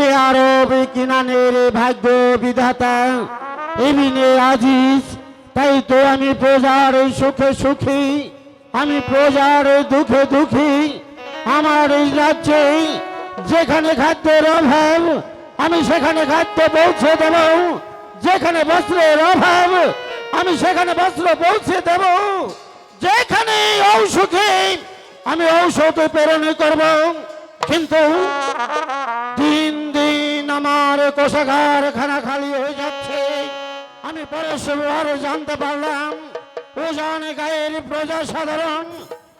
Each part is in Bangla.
আরব কিনানের ভাগ্য বিধাতা। এমিনে আজিজ, তাই তো আমি প্রজার সুখে সুখী, আমি প্রজার দুঃখে দুঃখী। আমার এই রাজ্যে যেখানে খাদ্যের অভাব, আমি সেখানে খাদ্য পৌঁছে দেব। যেখানে বস্ত্রের অভাব, আমি সেখানে বস্ত্র পৌঁছে দেব। যেখানে ঔষধে, আমি ঔষধ প্রেরণ করব। কিন্তু আমার কোষাগার খানা খালি হয়ে যাচ্ছে। আমি পরস্পর জানতে পারলাম ওজান গায়ের প্রজা সাধারণ,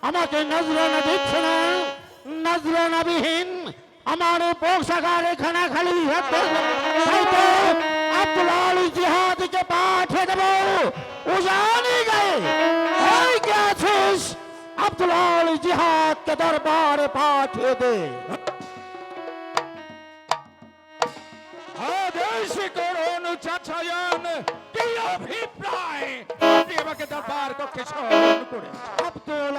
আমাকে নজরানা দিচ্ছে না। নজরানাবিহীন আমার পোশাকার খানা খালি আব্দুল জিহাদকে পাঠিয়ে দেব। ওজানি গায়ে এই কে আব্দুল জিহাদকে দরবারে পাঠিয়ে দে। করুন চাচায়ান কি অভিপ্রায়? আপনি আমাকে দরবার কক্ষে স্মরণ করে। আব্দুল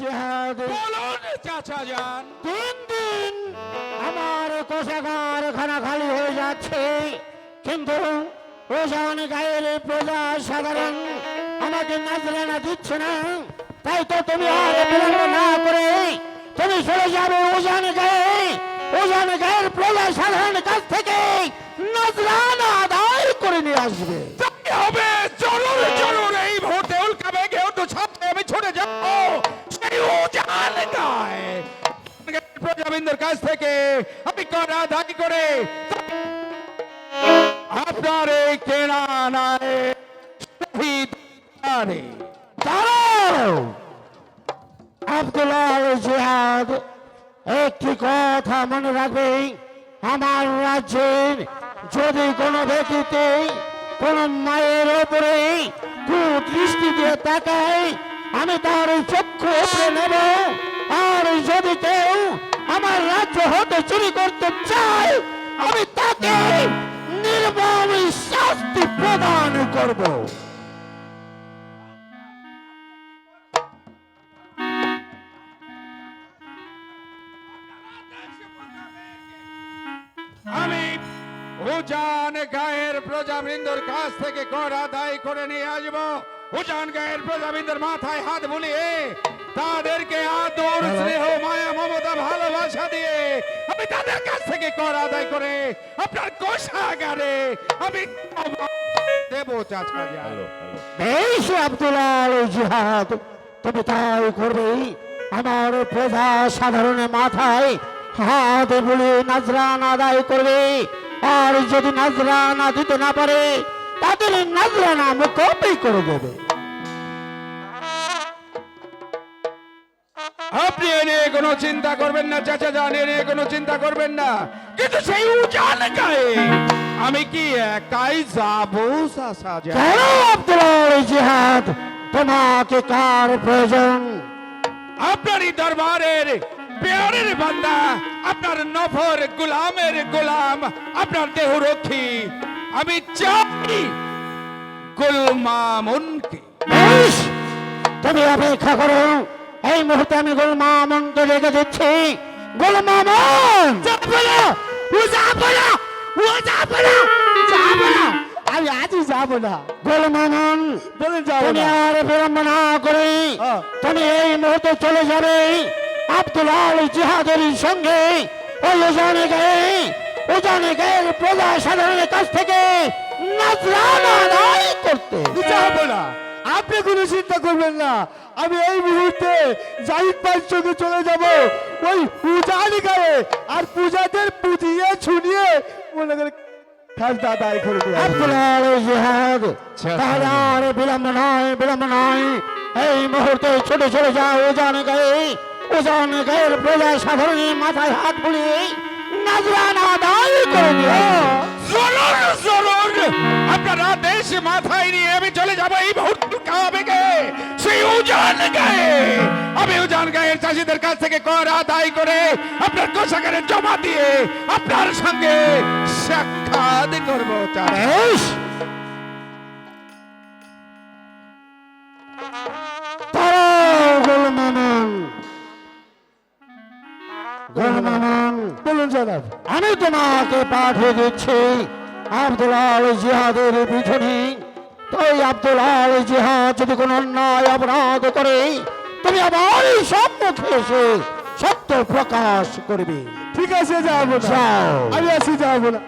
জিহাদ। বলুন চাচায়ান দিন দিন আমার কোষাগার খানা খালি হয়ে যাচ্ছে। কিন্তু ওজান গায়ের প্রজা সাধারণ আমাকে নাজরানা দিচ্ছে না। তাই তো তুমি আর বিলম্ব না করে তুমি চলে যাবে ওজান গায়ে। ওজান গায়ের প্রজা সাধারণ কাছ থেকে নাজরানা আদায় করে নিয়ে আসবে। হবে জরুর জরুর। এই মুহূর্তে উল্কা বেগে একটু ছাপতে আমি ছুটে যাব। সেই উজান গায়ে। প্রজাবিন্দুর কাছ থেকে আমি কর আদায় করে আপনার এই কেনা নাই। শহীদ দাঁড়াও। আব্দুল্লাহ জিহাদ একটি কথা মনে রাখবে আমার রাজ্যের যদি কোনো ব্যক্তিতে কোন মায়ের ওপরে কুদৃষ্টি দিয়ে তাকাই আমি তার ওই চক্ষু উপরে নেব। আর যদি কেউ আমার রাজ্য হতে চুরি করতে চাই আমি তাকে নির্মম শাস্তি প্রদান করব। উজান গায়ের প্রজাবৃন্দর কাছ থেকে কর আদায় করে নিয়ে আসব। উজান গায়ের প্রজাবৃন্দর মাথায় হাত বুলিয়ে তাদেরকে আদর স্নেহ মায়া মমতা ভালোবাসা দিয়ে আমি তাদের কাছ থেকে কর আদায় করে আপনার কোষাগারে আমি দেব চাচা। বেশ জিহাদ তুমি তাই করবে। আমার প্রজা সাধারণের মাথায় হাত বলে নাজরান আদায় করবে। আর যদি নাজরানা দিতে না পারে তাদের নাজরানা মুখপি করে দেবে। আপনি এ নিয়ে কোনো চিন্তা করবেন না চাচা যান এ নিয়ে কোনো চিন্তা করবেন না। কিন্তু সেই উজান গায়ে আমি কি একাই যাব চাচা যান? কেন আব্দুল্লাহ জিহাদ? তোমাকে কার প্রয়োজন? আপনারই দরবারের পেয়ারের বান্দা আপনার নফর গোলামের গোলাম আপনার দেহ রক্ষী। আমি চাই গুলমামুনকে। তুমি অপেক্ষা করো। এই মুহূর্তে আমি গোলমামনকে রেখে দিচ্ছি। গোলমামন! যাব ও যাব না ও যাব না যাব না আমি আজই যাব না। গোলমামন বলেন যাব তুমি না। আর বিলম্ব না করে হ্যাঁ। তুমি এই মুহূর্তে চলে যাবে। আব্দুল আল জিহাদের সঙ্গে ওই ওজানে গায়ে ওজানে গায়ের প্রজা সাধারণের কাছ থেকে নাজরানা আদায় করতে। যাব না। আপনি কোনো চিন্তা করবেন না। আমি এই মুহূর্তে জাহিদ ভাইয়ের সঙ্গে চলে যাব। ওই পূজারি গায়ে। আর পূজাদের পুজিয়ে ছুনিয়ে মনে করে। জিহাদ তাহলে আর বিলম্ব নয় বিলম্ব নয়। এই মুহূর্তে ছোটে চলে যাও ওজানে গায়ে। ওজানে গায়ের প্রজা সাধারণের মাথায় হাত বুলিয়ে নাজরানা আদায় করে দিও আপনার আদেশ মাথায় নিয়ে আমি চলে যাব এই কাবেগে সেই উজান গায়ে। আমি উজান গায়ের চাষিদের কাছ থেকে কর আদায় করে আপনার কোষাগারে জমা দিয়ে আপনার সঙ্গে সাক্ষাৎ করব চাচা। বলুন জনাব আমি তোমাকে পাঠিয়ে দিচ্ছি আব্দুলাল জিহাদের পিছনে। তাই আব্দুলাল জিহাদ যদি কোনো অন্যায় অপরাধ করে তুমি আমার এই সম্মুখে এসে সত্য প্রকাশ করবে। ঠিক আছে যাব না যাও। আমি আছি যাব না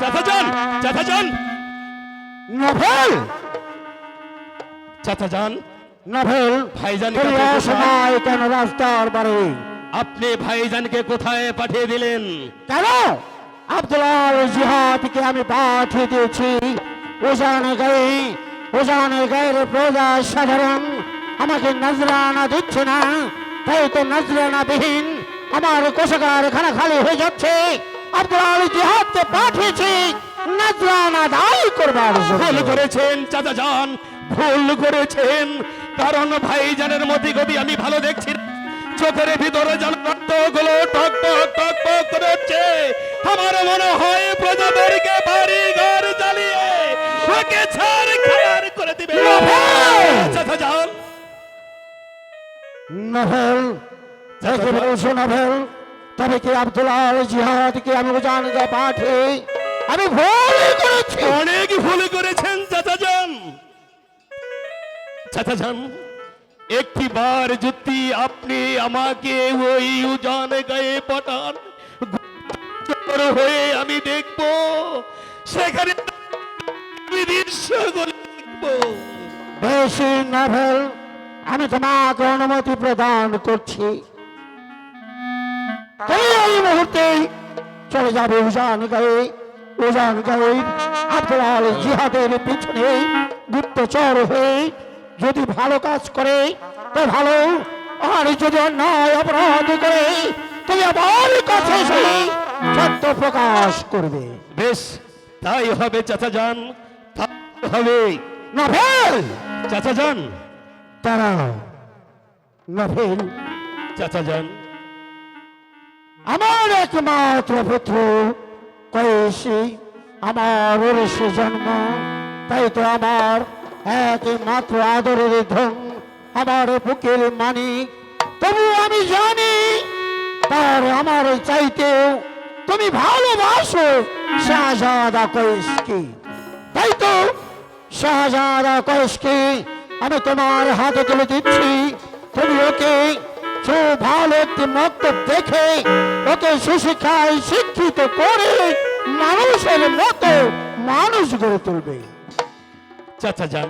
চাচাজান চাচাজান। নভেল! চাচাজান নভেল ভাইজান কেন রাস্তার বাড়ি? আপনি ভাইজানকে কোথায় পাঠিয়ে দিলেন? কেন? আব্দুল্লাহ জিহাদকে আমি পাঠিয়ে দিয়েছি। ওজানে গায়ে ওজানে গায়ের প্রজা সাধারণ। আমাকে নজরানা দিচ্ছে না তাই তো নজরানা বিহীন। আমার কোষাগার খানা খালি হয়ে যাচ্ছে। আব্দুল্লাহ জিহাদকে পাঠিয়েছি। নজরানা দায়ী করবার ভুল করেছেন চাচাজান ভুল করেছেন। কারণ ভাইজানের মতি গতি আমি ভালো দেখছি চোখের ভিতরে যেন রক্তগুলো টক টক টক টক করে হচ্ছে আমার মনে হয় প্রজাদেরকে বাড়ি ঘর জ্বালিয়ে ওকে ছাড় খায়ার করে দিবে। নভেল! দেখে বলছো তবে কি আব্দুল্লাহ জিহাদকে আমি পাঠিয়ে আমি ভুল করেছি! অনেক ভুল করেছেন চাচাজান একটি বার যদি আপনি আমাকে ওই উজান গায়ে পাঠান হয়ে আমি দেখব, সেখানে বেশি নভেল, আমি তোমাকে অনুমতি প্রদান করছি। এই মুহূর্তে চলে যাবে উজান গায়ে উজান গায়ে আব্দুল জিহাদের পিছনে গুপ্তচর হয়ে যদি ভালো কাজ করে তো ভালো। আর যদি অন্যায় অপরাধ করে তুমি আমার কাছে সত্য প্রকাশ করবে। বেশ তাই হবে চাচা যান হবে। নভেল! চাচাজান। দাঁড়াও। নভেল। চাচাজান। আমার একমাত্র পুত্র কয়েসি আমার ওরসে জন্ম তাই তো আমার একমাত্র আদরের ধন আমার বুকের তবু আমি জানি তার আমার তুমি ভালোবাসো, শাহজাদা কয়েসকে তাই তো, শাহজাদা কয়েসকে আমি তোমার হাতে তুলে দিচ্ছি। তুমি ওকে ভালো একটি মক্তব দেখে, ওকে সুশিক্ষায় শিক্ষিত করে মানুষের মতো মানুষ গড়ে তুলবে। চাচাজান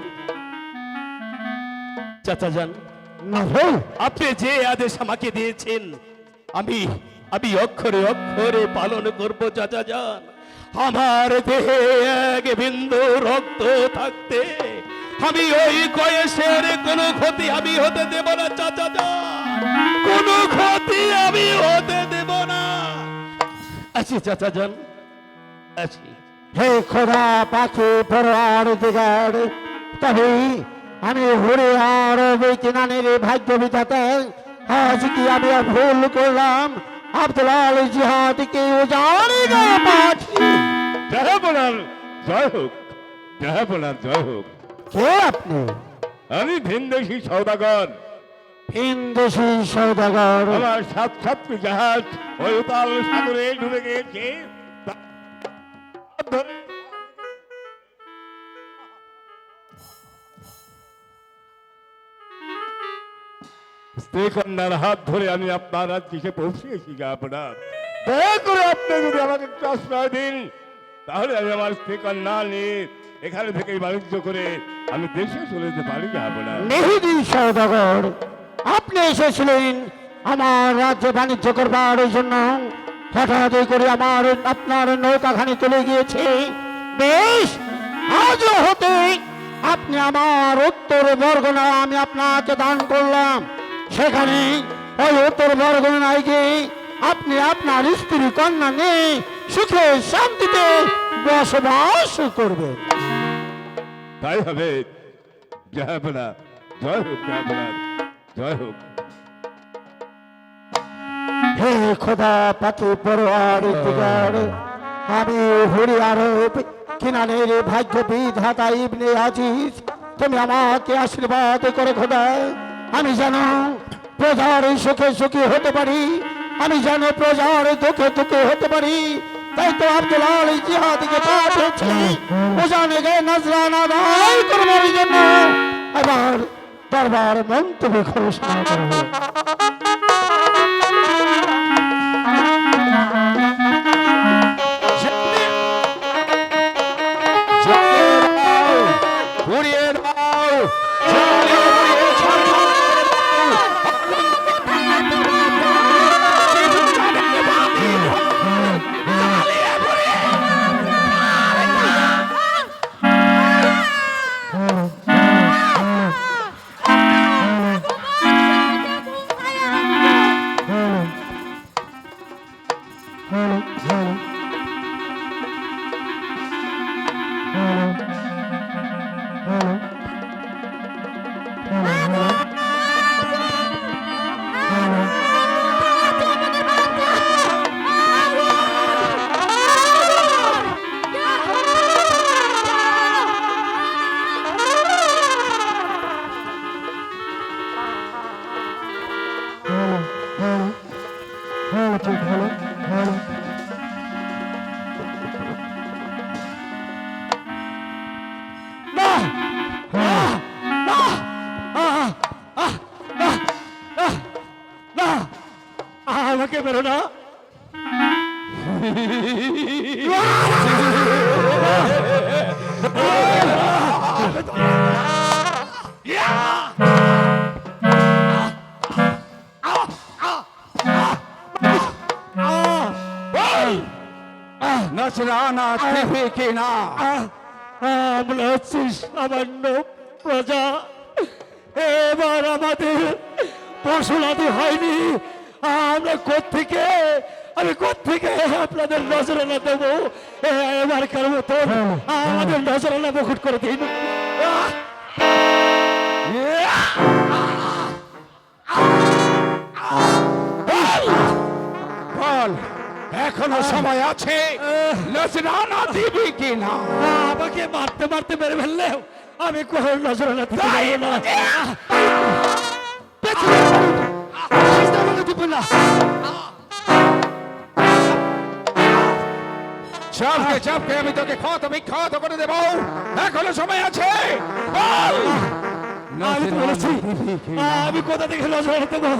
চাচাজান নভেল আপনি যে আদেশ আমাকে দিয়েছেন, আমি আমি অক্ষরে অক্ষরে পালন করব, চাচা যান। আমার দেহে এক বিন্দু রক্ত থাকতে আমি ওই কয়েসের কোনো ক্ষতি আমি হতে দেব না, চাচা যান। কোনো ক্ষতি আমি হতে দেব না। আছি চাচা যান। আছি হে খোদা পাখি পরোয়ার দিগার তবে আমি ঘুরে আর কিনানের ভাগ্য বিধাতে আজ কি আমি ভুল করলাম? আব্দুল জিহাদকে উজাড়ে না পাঠিয়ে জয় বোনার জয় হোক জয় বোনার জয় হোক। কে আপনি? আমি ভিনদেশি সৌদাগর। হিন্দুসি সৌদাগর। আমার সাত সাতটি জাহাজ ওই উতাল সাগরে ডুবে গিয়েছে। স্ত্রী কন্যার হাত ধরে আমি আপনার গা আপনার। দয়া করে আপনি যদি আমাকে একটু আশ্রয় দিন তাহলে আমি আমার স্ত্রী কন্যা নিয়ে এখানে থেকে বাণিজ্য করে আমি দেশে চলে যেতে পারি গা আপনার। মেহেদি সৌদাগর আপনি এসেছিলেন আমার রাজ্যে বাণিজ্য করবার জন্য। হঠাৎ করে আমার আপনার নৌকাখানি চলে গিয়েছে। বেশ আজ হতে আপনি আমার উত্তর বরগনা আমি আপনাকে দান করলাম। সেখানে ওই উত্তর বরগনায় গিয়ে আপনি আপনার স্ত্রী কন্যা নিয়ে সুখে শান্তিতে বসবাস করবেন। তাই হবে। জয় বোনা জয় হোক জয় হোক। হে খোদা পাখি পরোয়ার দিগার আমি হরি আরব কিনানের ভাগ্য বিধাতা ইবনে আজিজ, তুমি আমাকে আশীর্বাদ করে খোদা। আমি যেন প্রজার সুখে সুখী হতে পারি, আমি যেন প্রজার দুঃখে দুঃখে হতে পারি, তাই তো আব্দুল আলী জিহাদিকে পাঠিয়েছি ওজানে গে নজরানা আদায় করবার জন্য। এবার দরবার মন্তব্য ঘোষণা করব না আমি কোত্থেকে আপনাদের নজরানা দেবো এবারকার মতো আমাদের নজরানা মুকুট করে দিন বল এখনও সময় আছে নজরানা দিবি কিনা আমাকে মারতে মারতে মেরে ফেললেও আমি কোনো নজরানা দিতে না পেছনে না। চাপকে চাপকে আমি তোকে ক্ষত বিক্ষত করে দেব। এখনও সময় আছে। বল! আমি তো বলেছি আমি কোথা থেকে নজরানা দেবো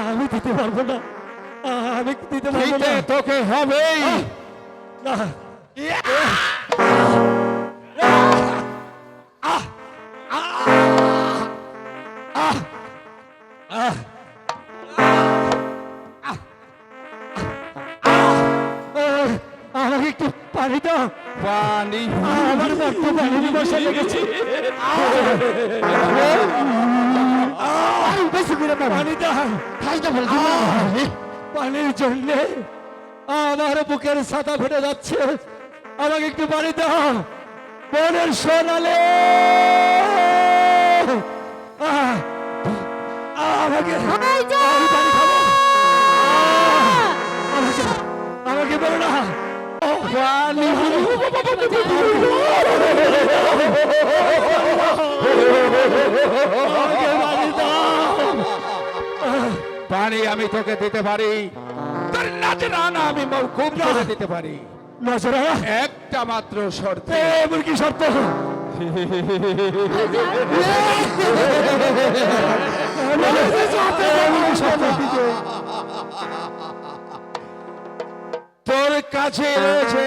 আমি দিতে পারব না। আমি দিতে পারব না। তোকে হবেই। না। পানি পানি। আমার বড্ড পানি বসে লেগেছে বেশি করে পানি দাও খাইতে বলছি পানির জন্যে আমার বুকের ছাতা ফেটে যাচ্ছে। আমাকে একটু পানি দাও। বনের সোনালে। আহ, আমাকে আমাকে বলো না। পানি আমি তোকে দিতে পারি। তোর আমি মৌকুব করে দিতে পারি। নজরা? একটা মাত্র শর্তে? এমন কি শর্ত? তোর কাছে রয়েছে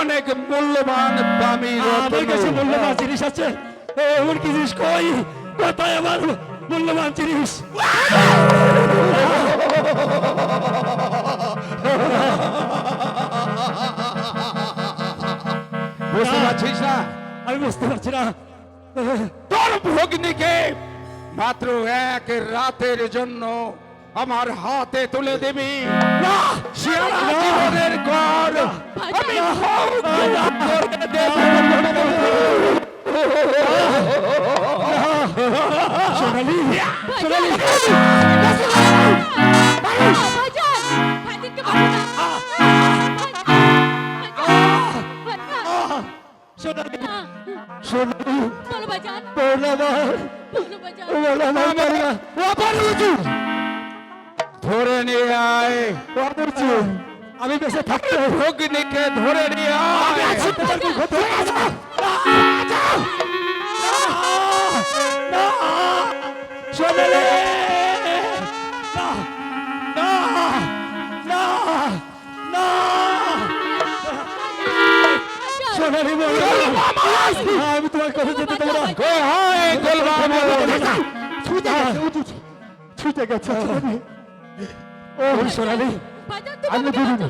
অনেক মূল্যবান দামি আমার কাছে মূল্যবান জিনিস আছে। এমন কি জিনিস কই? কোথায় আমার মূল্যবান জিনিস? বুঝতে পারছিস না? আমি বুঝতে পারছি না। তোর ভগ্নিকে মাত্র এক রাতের জন্য আমার হাতে তুলে দিবি। আমি। সোনালি। সোনালি। সোনালি। সোনালি। প্রণাম প্রণাম পারি না ও পারি উঁচু বাবুর্চি আমি বেঁচে থাকতে ভগ্নিকে ধরে নিয়ে আয়। সোনালি না না না না সোনালি বলো আমি তোমার যেতে দেবো হয় গোলবাবু ছুটে গেছে ছুটে গেছে। সোনালি ও সোনালি আমি বুঝি না।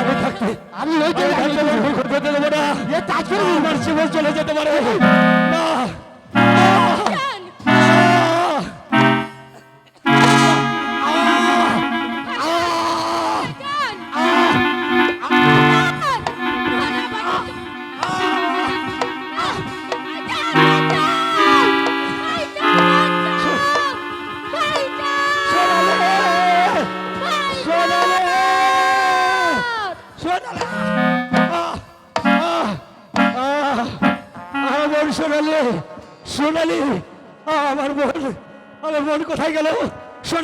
আমি থাকতে। আমি ওই থাকতে দেবো না। এ তাকে আমার জীবন চলে যেতে পারে। না।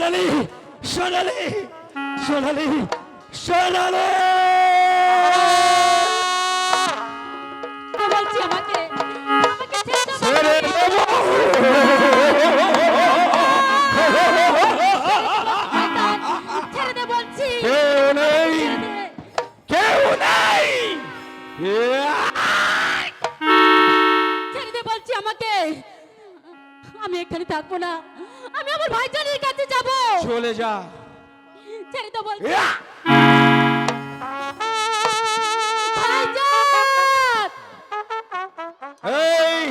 সোনালি সোনালি সোনালি সোনালি! বলছি আমাকে। আমি এখানে থাকব না। আমি আমার ভাইজানের কাছে যাব। চলে যা। ছেড়ে বলছি। ভাইজান! এই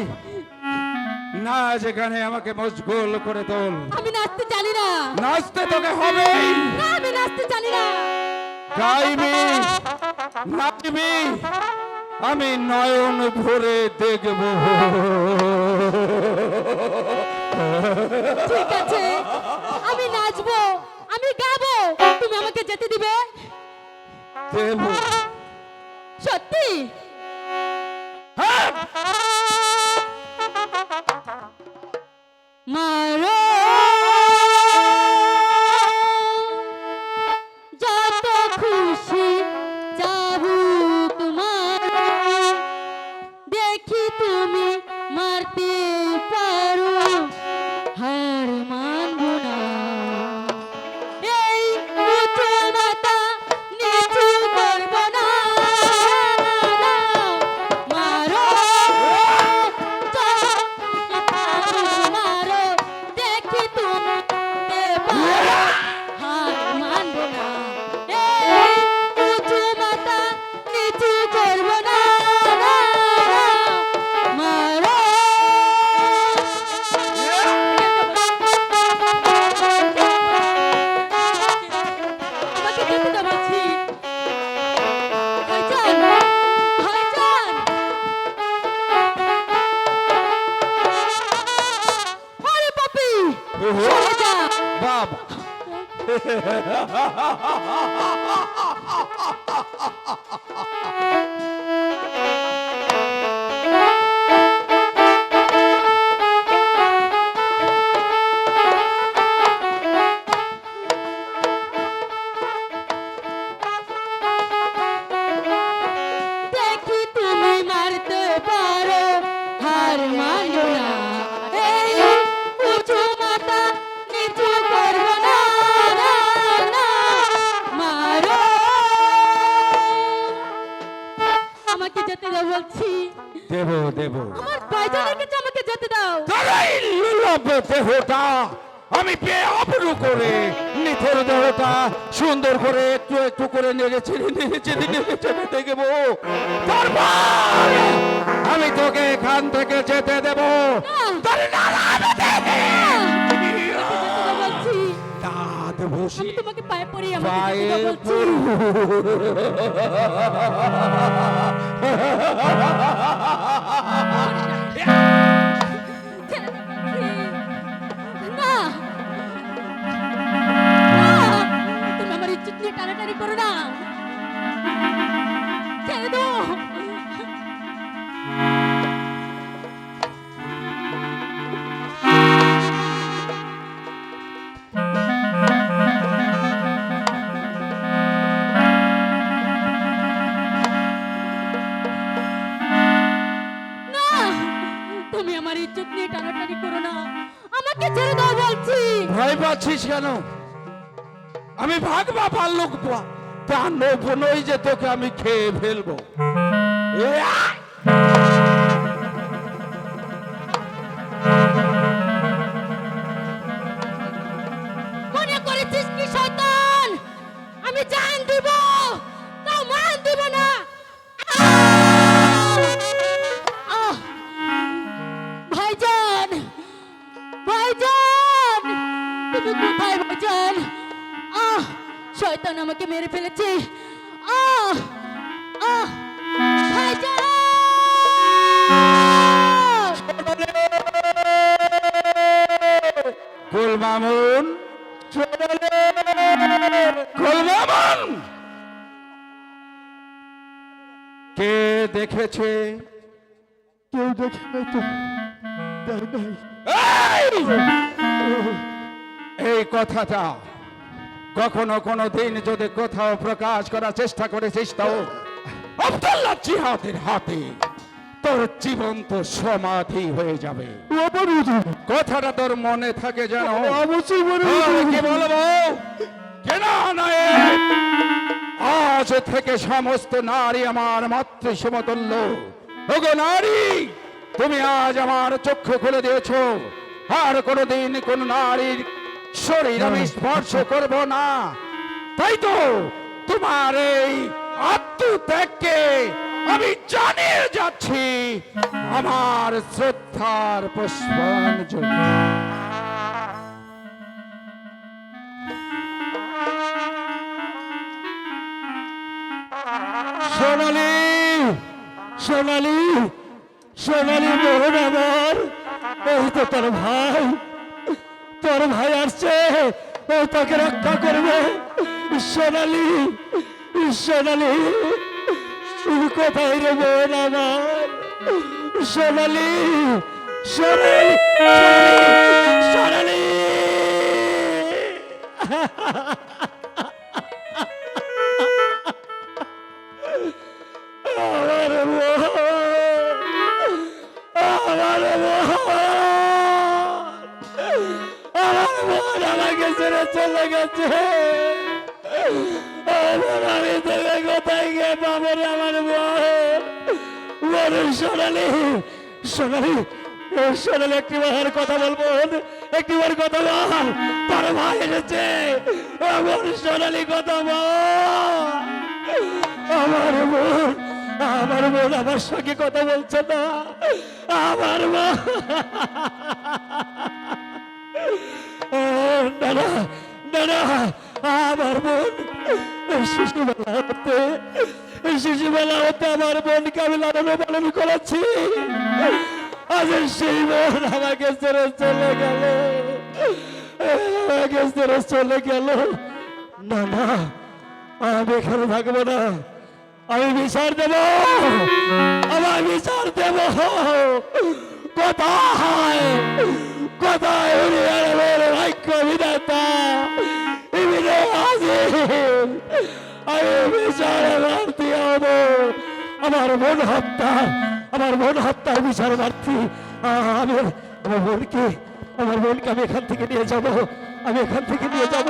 না যেখানে আমাকে মশগুল করে তোল। আমি নাচতে জানি না। নাচতে তোকে হবেই না আমি নাচতে জানি না। গাইবি নাচবি আমি নয়ন ভরে দেখব। ঠিক আছে আমি নাচবো আমি গাবো তুমি আমাকে যেতে দিবে? সত্যি? মারো আমাকে যেতে দাও বলছি। দেব দেব। আমার ভাইজানের কাছে আমাকে যেতে দাও? তারাই লুলভ দেহটা আমি পেয়ে অপরু করে নিথর দেহটা সুন্দর করে একটু একটু করে নেড়েছে নেড়েছে নেড়েছে দেখব। তারপর আমি তোকে এখান থেকে যেতে দেব। তোর নারামে আমি তোমাকে পায়ে পড়ি আমাকে বলছি। ছেড়ে ভয় পাচ্ছিস কেন? আমি ভাগবা পাল্লুক দানব নই যে তোকে আমি খেয়ে ফেলব। দেখেছে? কেউ দেখে নাই তো এই! কথাটা কখনো কোনো দিন যদি কোথাও প্রকাশ করার চেষ্টা করেছিস তো আব্দুল্লাহ জিহাদের হাতে তোর জীবন্ত সমাধি হয়ে যাবে। কথাটা তোর মনে থাকে যেন? কি বলব? কেন নয়? আজ থেকে সমস্ত নারী আমার মাতৃ সমতুল্য ওগো নারী তুমি আজ আমার চক্ষু খুলে দিয়েছ। আর কোনোদিন কোন নারীর শরীর আমি স্পর্শ করব না। তাই তো তোমার এই আত্মত্যাগকে আমি জানিয়ে যাচ্ছি। আমার শ্রদ্ধার পুষ্পাঞ্জলি। সোনালি সোনালি সোনালি মোহন আমার। এই তো তোর ভাই তোর ভাই আসছে। ও তোকে রক্ষা করবে। সোনালি সোনালি, কোথায় রে বোন আমার? সোনালি সোনালি। চলে গেছে আমি তোকে কোথায় গিয়ে পাবো রে আমার বোন সোনালি সোনালি সোনালি একটিবার কথা বলব একটিবার কথা বল তার ভাই এসেছে। আমার সোনালি কথা বল। আমার বোন আমার বোন আমার সঙ্গে কথা বলছে না। আমার বোন। ও, না আমার বোন শিশুবেলা হতে শিশুবেলা হতে আমার বোনকে আমি লালন পালন করেছি। আজ সেই বোন আমাকে ছেড়ে চলে গেল। আমাকে ছেড়ে চলে গেল। না না, আমি এখানে থাকব না। আমি বিচার দেব। আমার বিচার দেব। কোথায়? কোথায়? উনি বিধাতা ইবিনে আজিম আমি বিচারে প্রার্থী হব আমার মন হত্যা, আমার মন হত্যার বিচার প্রার্থী আমি আমার বোনকে আমার বোনকে আমি এখান থেকে নিয়ে যাব। আমি এখান থেকে নিয়ে যাব।